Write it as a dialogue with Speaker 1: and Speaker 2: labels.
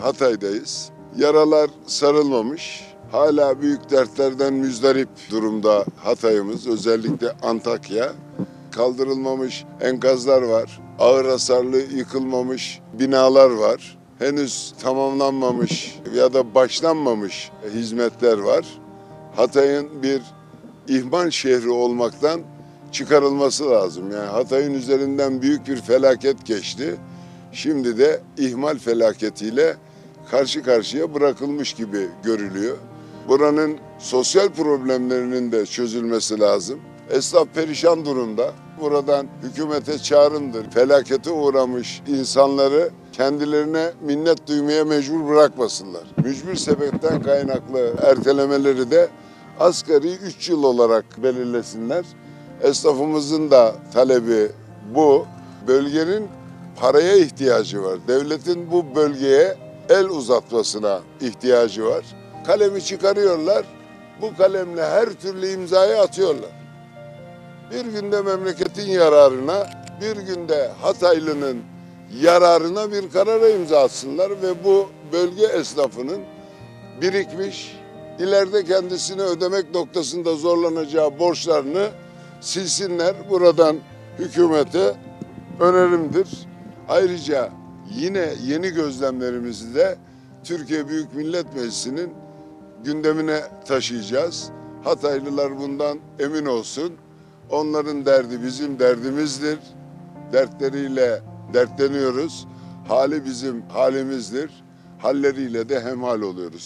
Speaker 1: Hatay'dayız. Yaralar sarılmamış. Hala büyük dertlerden müzdarip durumda Hatay'ımız. Özellikle Antakya. Kaldırılmamış enkazlar var. Ağır hasarlı yıkılmamış binalar var. Henüz tamamlanmamış ya da başlanmamış hizmetler var. Hatay'ın bir ihmal şehri olmaktan çıkarılması lazım. Yani Hatay'ın üzerinden büyük bir felaket geçti. Şimdi de ihmal felaketiyle karşı karşıya bırakılmış gibi görülüyor. Buranın sosyal problemlerinin de çözülmesi lazım. Esnaf perişan durumda. Buradan hükümete çağrımdır. Felakete uğramış insanları kendilerine minnet duymaya mecbur bırakmasınlar. Mücbir sebepten kaynaklı ertelemeleri de asgari 3 yıl olarak belirlesinler. Esnafımızın da talebi bu. Bölgenin paraya ihtiyacı var. Devletin bu bölgeye el uzatmasına ihtiyacı var. Kalemi çıkarıyorlar. Bu kalemle her türlü imzayı atıyorlar. Bir günde memleketin yararına, bir günde Hataylı'nın yararına bir karara imza atsınlar ve bu bölge esnafının birikmiş, ileride kendisine ödemek noktasında zorlanacağı borçlarını silsinler. Buradan hükümete önerimdir. Ayrıca yine yeni gözlemlerimizi de Türkiye Büyük Millet Meclisi'nin gündemine taşıyacağız. Hataylılar bundan emin olsun. Onların derdi bizim derdimizdir. Dertleriyle dertleniyoruz. Hali bizim halimizdir. Halleriyle de hemhal oluyoruz.